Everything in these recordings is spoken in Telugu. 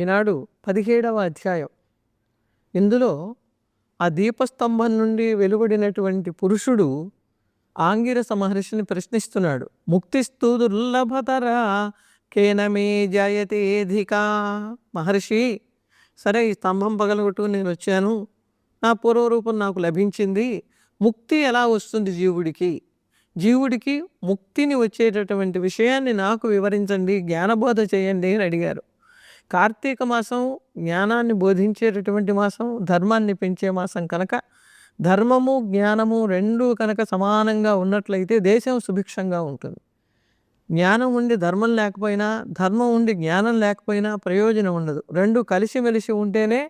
ఈనాడు పదిహేడవ అధ్యాయం. ఇందులో ఆ దీపస్తంభం నుండి వెలువడినటువంటి పురుషుడు ఆంగిరస మహర్షిని ప్రశ్నిస్తున్నాడు. ముక్తిస్తూ దుర్లభతరా కేనమే జాయతేధికా మహర్షి సరే ఈ స్తంభం పగలగొట్టు నేను వచ్చాను. నా పూర్వరూపం నాకు లభించింది. ముక్తి ఎలా వస్తుంది జీవుడికి? జీవుడికి ముక్తిని వచ్చేటటువంటి విషయాన్ని నాకు వివరించండి జ్ఞానబోధ చేయండి అని అడిగారు. కార్తీక మాసం జ్ఞానాన్ని బోధించేటటువంటి మాసం ధర్మాన్ని పెంచే మాసం కనుక ధర్మము జ్ఞానము రెండు కనుక సమానంగా ఉన్నట్లయితే దేశం సుభిక్షంగా ఉంటుంది. జ్ఞానం ఉండి ధర్మం లేకపోయినా ధర్మం ఉండి జ్ఞానం లేకపోయినా ప్రయోజనం ఉండదు. రెండు కలిసిమెలిసి ఉంటేనే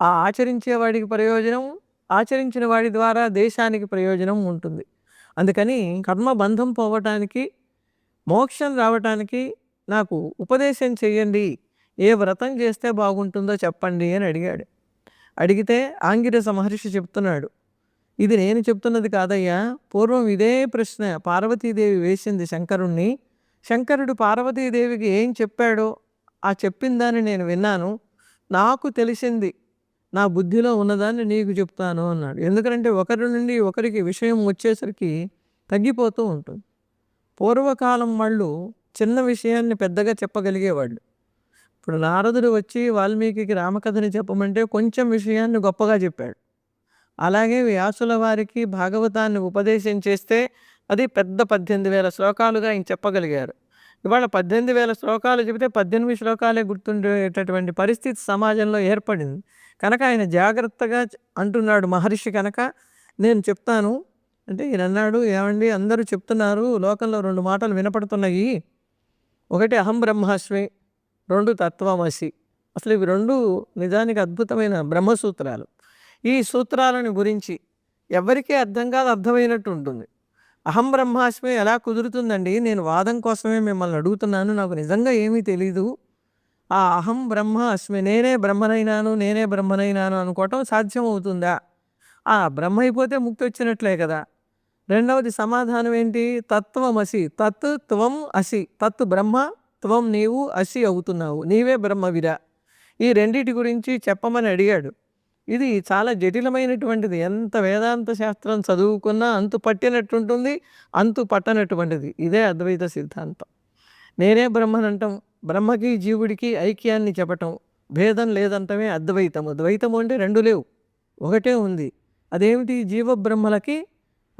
ఆ ఆచరించేవాడికి ప్రయోజనం ఆచరించిన వాడి ద్వారా దేశానికి ప్రయోజనం ఉంటుంది. అందుకని కర్మబంధం పోవటానికి మోక్షం రావటానికి నాకు ఉపదేశం చేయండి. ఏ వ్రతం చేస్తే బాగుంటుందో చెప్పండి అని అడిగాడు. అడిగితే ఆంగిరస మహర్షి చెప్తున్నాడు ఇది నేను చెప్తున్నది కాదయ్యా పూర్వం ఇదే ప్రశ్న పార్వతీదేవి వేసింది శంకరుణ్ణి. శంకరుడు పార్వతీదేవికి ఏం చెప్పాడో ఆ చెప్పిందాన్ని నేను విన్నాను. నాకు తెలిసింది నా బుద్ధిలో ఉన్నదాన్ని నీకు చెప్తాను అన్నాడు. ఎందుకంటే ఒకరి నుండి ఒకరికి విషయం వచ్చేసరికి తగ్గిపోతూ ఉంటుంది. పూర్వకాలం వాళ్ళు చిన్న విషయాన్ని పెద్దగా చెప్పగలిగేవాళ్ళు. ఇప్పుడు నారదుడు వచ్చి వాల్మీకి రామకథని చెప్పమంటే కొంచెం విషయాన్ని గొప్పగా చెప్పాడు. అలాగే వ్యాసుల వారికి భాగవతాన్ని ఉపదేశం చేస్తే అది పెద్ద పద్దెనిమిది వేల శ్లోకాలుగా ఆయన చెప్పగలిగారు. ఇవాళ పద్దెనిమిది వేల శ్లోకాలు చెబితే పద్దెనిమిది శ్లోకాలే గుర్తుండేటటువంటి పరిస్థితి సమాజంలో ఏర్పడింది. కనుక ఆయన జాగ్రత్తగా అంటున్నాడు మహర్షి కనుక నేను చెప్తాను. అంటే ఈయన అన్నాడు ఏమండి అందరూ చెప్తున్నారు లోకంలో రెండు మాటలు వినపడుతున్నాయి. ఒకటి అహం బ్రహ్మాస్మి రెండు తత్వమసి. అసలు ఇవి రెండు నిజానికి అద్భుతమైన బ్రహ్మసూత్రాలు. ఈ సూత్రాలను గురించి ఎవరికీ అర్థం కాదు అర్థమైనట్టు ఉంటుంది. అహం బ్రహ్మాస్మి ఎలా కుదురుతుందండి? నేను వాదం కోసమే మిమ్మల్ని అడుగుతున్నాను. నాకు నిజంగా ఏమీ తెలీదు. ఆ అహం బ్రహ్మ అస్మి నేనే బ్రహ్మనైనాను నేనే బ్రహ్మనైనాను అనుకోవటం సాధ్యం అవుతుందా ఆ బ్రహ్మ అయిపోతే ముక్తి వచ్చినట్లే కదా. రెండవది సమాధానం ఏంటి? తత్వమసి తత్ త్వం అసి తత్ బ్రహ్మ త్వం నీవు అసి అవుతున్నావు. నీవే బ్రహ్మవిరా. ఈ రెండిటి గురించి చెప్పమని అడిగాడు. ఇది చాలా జటిలమైనటువంటిది. ఎంత వేదాంత శాస్త్రం చదువుకున్నా అంతు పట్టినట్టుంటుంది అంతు పట్టనటువంటిది. ఇదే అద్వైత సిద్ధాంతం. నేనే బ్రహ్మనంటాం బ్రహ్మకి జీవుడికి ఐక్యాన్ని చెప్పటం. భేదం లేదంటమే అద్వైతము. ద్వైతము అంటే రెండు లేవు. ఒకటే ఉంది. అదేమిటి? జీవబ్రహ్మలకి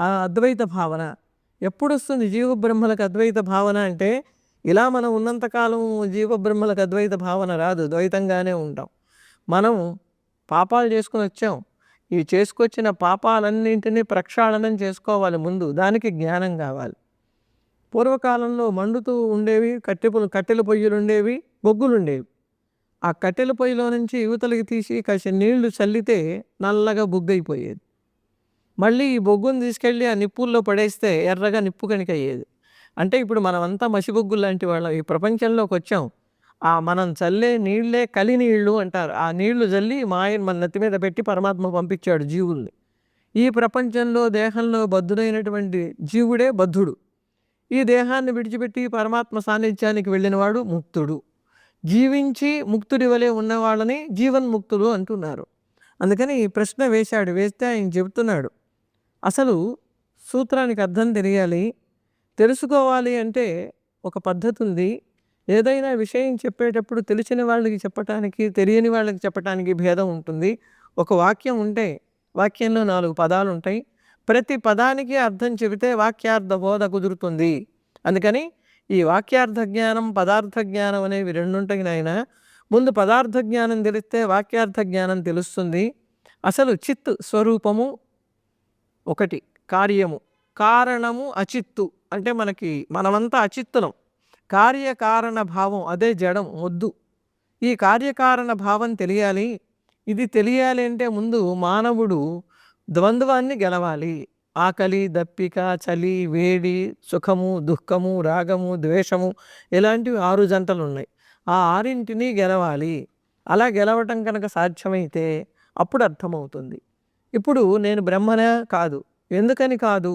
ఆ అద్వైత భావన. ఎప్పుడొస్తుంది జీవబ్రహ్మలకు అద్వైత భావన అంటే ఇలా మనం ఉన్నంతకాలం జీవబ్రహ్మలకు అద్వైత భావన రాదు ద్వైతంగానే ఉంటాం. మనం పాపాలు చేసుకుని వచ్చాం. ఈ చేసుకొచ్చిన పాపాలన్నింటినీ ప్రక్షాళనం చేసుకోవాలి ముందు దానికి జ్ఞానం కావాలి. పూర్వకాలంలో మండుతూ ఉండేవి కట్టెపులు కట్టెల పొయ్యిలు ఉండేవి బొగ్గులు ఉండేవి ఆ కట్టెల పొయ్యిలో నుంచి యువతలకి తీసి కాసి నీళ్ళు చల్లితే నల్లగా బొగ్గైపోయేది. మళ్ళీ ఈ బొగ్గును తీసుకెళ్ళి ఆ నిప్పుల్లో పడేస్తే ఎర్రగా నిప్పు కనుక అయ్యేది అంటే ఇప్పుడు మనమంతా మసిబొగ్గు లాంటి వాళ్ళం. ఈ ప్రపంచంలోకి వచ్చాం ఆ మనం చల్లే నీళ్ళే కలి నీళ్ళు అంటారు. ఆ నీళ్ళు చల్లి మా ఆయన మన నెత్తి మీద పెట్టి పరమాత్మ పంపించాడు జీవుల్ని. ఈ ప్రపంచంలో దేహంలో బద్ధుడైనటువంటి జీవుడే బద్ధుడు. ఈ దేహాన్ని విడిచిపెట్టి పరమాత్మ సాన్నిధ్యానికి వెళ్ళినవాడు ముక్తుడు. జీవించి ముక్తుడి వలె ఉన్నవాళ్ళని జీవన్ముక్తుడు అంటున్నారు. అందుకని ఈ ప్రశ్న వేశాడు. వేస్తే ఆయన చెబుతున్నాడు. అసలు సూత్రానికి అర్థం తెలియాలి. తెలుసుకోవాలి అంటే ఒక పద్ధతి ఉంది ఏదైనా విషయం చెప్పేటప్పుడు తెలిసిన వాళ్ళకి చెప్పటానికి తెలియని వాళ్ళకి చెప్పటానికి భేదం ఉంటుంది. ఒక వాక్యం ఉంటే వాక్యంలో నాలుగు పదాలు ఉంటాయి. ప్రతి పదానికి అర్థం చెబితే వాక్యార్థ బోధ కుదురుతుంది. అందుకని ఈ వాక్యార్థ జ్ఞానం పదార్థ జ్ఞానం అనేవి రెండు ఉంటాయి నాయన. ముందు పదార్థ జ్ఞానం తెలిస్తే వాక్యార్థ జ్ఞానం తెలుస్తుంది. అసలు చిత్ స్వరూపము ఒకటి కార్యము. కారణము అచిత్తు. అంటే మనకి మనమంతా అచిత్తులం. కార్యకారణ భావం అదే జడం వద్దు ఈ కార్యకారణ భావం తెలియాలి. ఇది తెలియాలి అంటే ముందు మానవుడు ద్వంద్వాన్ని గెలవాలి. ఆకలి దప్పిక చలి వేడి సుఖము దుఃఖము రాగము ద్వేషము ఇలాంటివి ఆరు జంటలు ఉన్నాయి ఆ ఆరింటిని గెలవాలి. అలా గెలవటం కనుక సాధ్యమైతే అప్పుడు అర్థమవుతుంది. ఇప్పుడు నేను బ్రహ్మనే కాదు. ఎందుకని కాదు?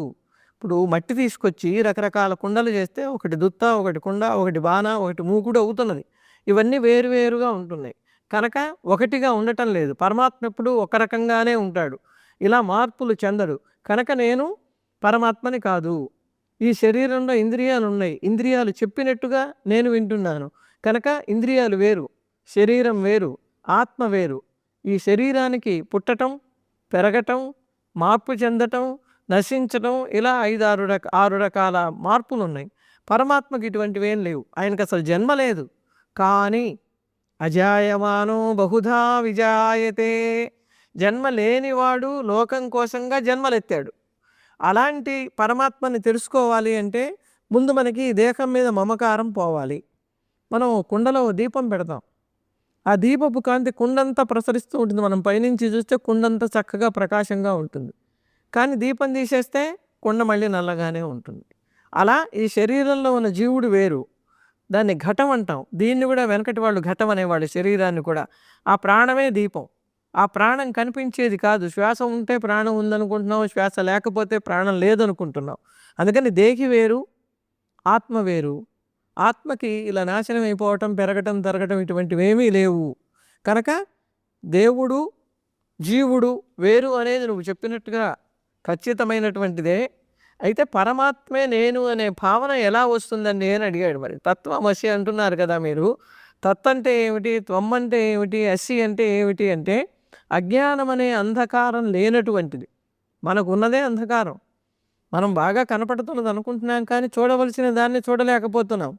ఇప్పుడు మట్టి తీసుకొచ్చి రకరకాల కుండలు చేస్తే ఒకటి దుత్త ఒకటి కుండ ఒకటి బాణ ఒకటి మూకుడు అవుతున్నది. ఇవన్నీ వేరువేరుగా ఉంటున్నాయి. కనుక ఒకటిగా ఉండటం లేదు. పరమాత్మ ఎప్పుడు ఒక రకంగానే ఉంటాడు. ఇలా మార్పులు చెందడు కనుక నేను పరమాత్మని కాదు. ఈ శరీరంలో ఇంద్రియాలు ఉన్నాయి ఇంద్రియాలు చెప్పినట్టుగా నేను వింటున్నాను. కనుక ఇంద్రియాలు వేరు. శరీరం వేరు. ఆత్మ వేరు. ఈ శరీరానికి పుట్టటం పెరగటం మార్పు చెందటం నశించడం ఇలా ఐదు ఆరు రక ఆరు రకాల మార్పులు ఉన్నాయి పరమాత్మకి ఇటువంటివి ఏం లేవు. ఆయనకు అసలు జన్మ లేదు. కానీ అజాయమానో బహుధా విజాయతే. జన్మ లేనివాడు లోకం కోసంగా జన్మలెత్తాడు. అలాంటి పరమాత్మని తెలుసుకోవాలి అంటే ముందు మనకి దేహం మీద మమకారం పోవాలి. మనం కుండలో దీపం పెడతాం. ఆ దీపపు కాంతి కుండంతా ప్రసరిస్తూ ఉంటుంది. మనం పైనుంచి చూస్తే కుండంతా చక్కగా ప్రకాశంగా ఉంటుంది. కానీ దీపం తీసేస్తే కుండ మళ్ళీ నల్లగానే ఉంటుంది. అలా ఈ శరీరంలో ఉన్న జీవుడు వేరు. దాన్ని ఘటం అంటాం. దీన్ని కూడా వెనకటి వాళ్ళు ఘటం అనేవాళ్ళు శరీరాన్ని కూడా. ఆ ప్రాణమే దీపం. ఆ ప్రాణం కనిపించేది కాదు. శ్వాస ఉంటే ప్రాణం ఉందనుకుంటున్నావు శ్వాస లేకపోతే ప్రాణం లేదనుకుంటున్నావు అందుకని దేహి వేరు ఆత్మ వేరు. ఆత్మకి ఇలా నాశనం అయిపోవటం పెరగటం తరగటం ఇటువంటివి ఏమీ లేవు. కనుక దేవుడు జీవుడు వేరు అనేది నువ్వు చెప్పినట్టుగా ఖచ్చితమైనటువంటిదే. అయితే పరమాత్మే నేను అనే భావన ఎలా వస్తుందండి అని అడిగాడు మరి. తత్వమసి అంటున్నారు కదా మీరు. తత్ అంటే ఏమిటి? త్వం అంటే ఏమిటి? అసి అంటే ఏమిటి అంటే అజ్ఞానం అనే అంధకారం లేనటువంటిది. మనకు ఉన్నదే అంధకారం. మనం బాగా కనపడుతున్నది అనుకుంటున్నాం కానీ చూడవలసిన దాన్ని చూడలేకపోతున్నాం.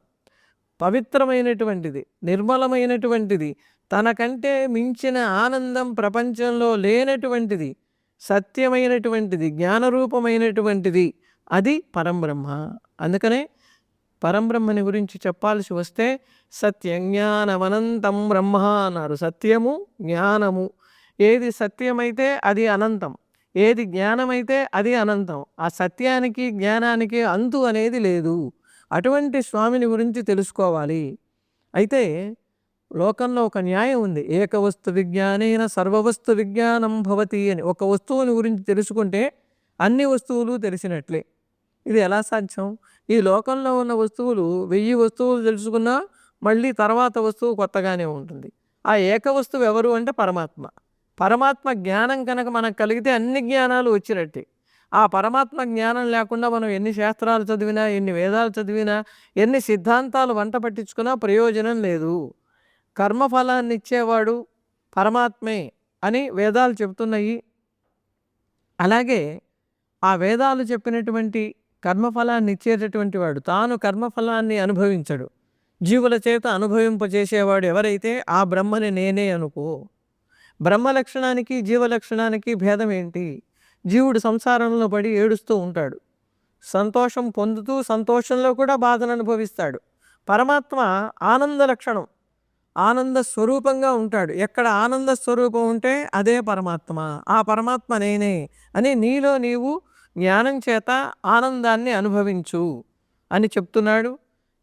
పవిత్రమైనటువంటిది నిర్మలమైనటువంటిది తనకంటే మించిన ఆనందం ప్రపంచంలో లేనటువంటిది సత్యమైనటువంటిది జ్ఞానరూపమైనటువంటిది అది పరంబ్రహ్మ. అందుకనే పరంబ్రహ్మని గురించి చెప్పాల్సి వస్తే సత్యజ్ఞానమనంతం బ్రహ్మ అన్నారు. సత్యము జ్ఞానము. ఏది సత్యమైతే అది అనంతం. ఏది జ్ఞానమైతే అది అనంతం. ఆ సత్యానికి జ్ఞానానికి అంతు అనేది లేదు. అటువంటి స్వామిని గురించి తెలుసుకోవాలి. అయితే లోకంలో ఒక న్యాయం ఉంది. ఏకవస్తు విజ్ఞానైన సర్వవస్తు విజ్ఞానం భవతి అని. ఒక వస్తువుని గురించి తెలుసుకుంటే అన్ని వస్తువులు తెలిసినట్లే. ఇది ఎలా సాధ్యం? ఈ లోకంలో ఉన్న వస్తువులు వెయ్యి వస్తువులు తెలుసుకున్నా మళ్ళీ తర్వాత వస్తువు కొత్తగానే ఉంటుంది. ఆ ఏక వస్తువు ఎవరు అంటే పరమాత్మ. పరమాత్మ జ్ఞానం కనుక మనకు కలిగితే అన్ని జ్ఞానాలు వచ్చినట్టే. ఆ పరమాత్మ జ్ఞానం లేకుండా మనం ఎన్ని శాస్త్రాలు చదివినా ఎన్ని వేదాలు చదివినా ఎన్ని సిద్ధాంతాలు వంట పట్టించుకున్నా ప్రయోజనం లేదు. కర్మఫలాన్ని ఇచ్చేవాడు పరమాత్మే అని వేదాలు చెబుతున్నాయి. అలాగే ఆ వేదాలు చెప్పినటువంటి కర్మఫలాన్ని ఇచ్చేటటువంటి వాడు తాను కర్మఫలాన్ని అనుభవించడు. జీవుల చేత అనుభవింపజేసేవాడు ఎవరైతే ఆ బ్రహ్మని నేనే అనుకో బ్రహ్మ లక్షణానికి జీవ లక్షణానికి భేదం ఏంటి? జీవుడు సంసారంలో పడి ఏడుస్తూ ఉంటాడు. సంతోషం పొందుతూ సంతోషంలో కూడా బాధను అనుభవిస్తాడు. పరమాత్మ ఆనంద లక్షణం. ఆనంద స్వరూపంగా ఉంటాడు. ఎక్కడ ఆనంద స్వరూపం ఉంటే అదే పరమాత్మ. ఆ పరమాత్మ నేనే అని నీలో నీవు జ్ఞానం చేత ఆనందాన్ని అనుభవించు అని చెప్తున్నాడు.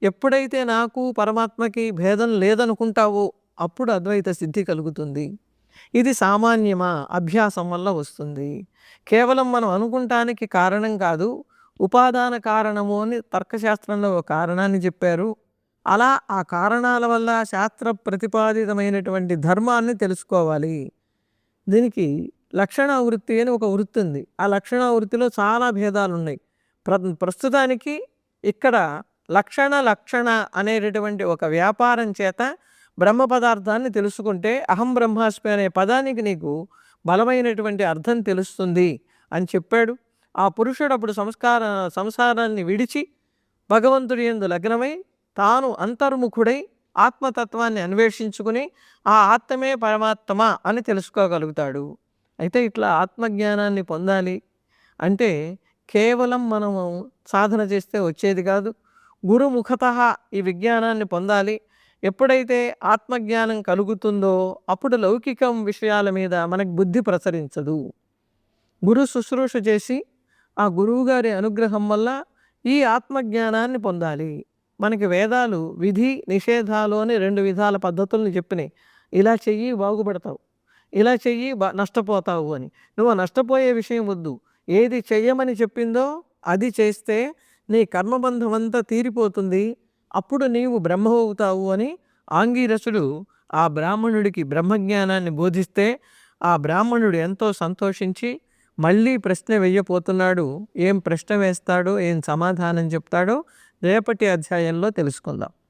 ఎప్పుడైతే నాకు పరమాత్మకి భేదం లేదనుకుంటావో అప్పుడు అద్వైత సిద్ధి కలుగుతుంది. ఇది సామాన్యమా? అభ్యాసం వల్ల వస్తుంది. కేవలం మనం అనుకుంటానికి కారణం కాదు ఉపాదాన కారణము అని తర్కశాస్త్రంలో ఒక కారణాన్ని చెప్పారు. అలా ఆ కారణాల వల్ల శాస్త్ర ప్రతిపాదితమైనటువంటి ధర్మాన్ని తెలుసుకోవాలి. దీనికి లక్షణ వృత్తి అని ఒక వృత్తి ఉంది. ఆ లక్షణ వృత్తిలో చాలా భేదాలు ఉన్నాయి ప్ర ప్రస్తుతానికి ఇక్కడ లక్షణ లక్షణ అనేటటువంటి ఒక వ్యాపారం చేత బ్రహ్మ పదార్థాన్ని తెలుసుకుంటే అహం బ్రహ్మాస్మి అనే పదానికి నీకు బలమైనటువంటి అర్థం తెలుస్తుంది అని చెప్పాడు. ఆ పురుషుడు అప్పుడు సంస్కార సంసారాన్ని విడిచి భగవంతుడి ఎందు లగ్నమై తాను అంతర్ముఖుడై ఆత్మతత్వాన్ని అన్వేషించుకుని ఆ ఆత్మే పరమాత్మ అని తెలుసుకోగలుగుతాడు. అయితే ఇట్లా ఆత్మజ్ఞానాన్ని పొందాలి అంటే కేవలం మనము సాధన చేస్తే వచ్చేది కాదు. గురుముఖత ఈ విజ్ఞానాన్ని పొందాలి. ఎప్పుడైతే ఆత్మజ్ఞానం కలుగుతుందో అప్పుడు లౌకికం విషయాల మీద మనకు బుద్ధి ప్రసరించదు. గురు శుశ్రూష చేసి ఆ గురువుగారి అనుగ్రహం వల్ల ఈ ఆత్మజ్ఞానాన్ని పొందాలి. మనకి వేదాలు విధి నిషేధాలు అని రెండు విధాల పద్ధతుల్ని చెప్పినాయి. ఇలా చెయ్యి బాగుపడతావు. ఇలా చెయ్యి బా నష్టపోతావు అని. నువ్వు నష్టపోయే విషయం వద్దు. ఏది చెయ్యమని చెప్పిందో అది చేస్తే నీ కర్మబంధం అంతా తీరిపోతుంది. అప్పుడు నీవు బ్రహ్మ అవుతావు అని ఆంగీరసుడు ఆ బ్రాహ్మణుడికి బ్రహ్మజ్ఞానాన్ని బోధిస్తే ఆ బ్రాహ్మణుడు ఎంతో సంతోషించి మళ్ళీ ప్రశ్న వెయ్యపోతున్నాడు ఏం ప్రశ్న వేస్తాడో ఏం సమాధానం చెప్తాడో రేపటి అధ్యాయంలో తెలుసుకుందాం.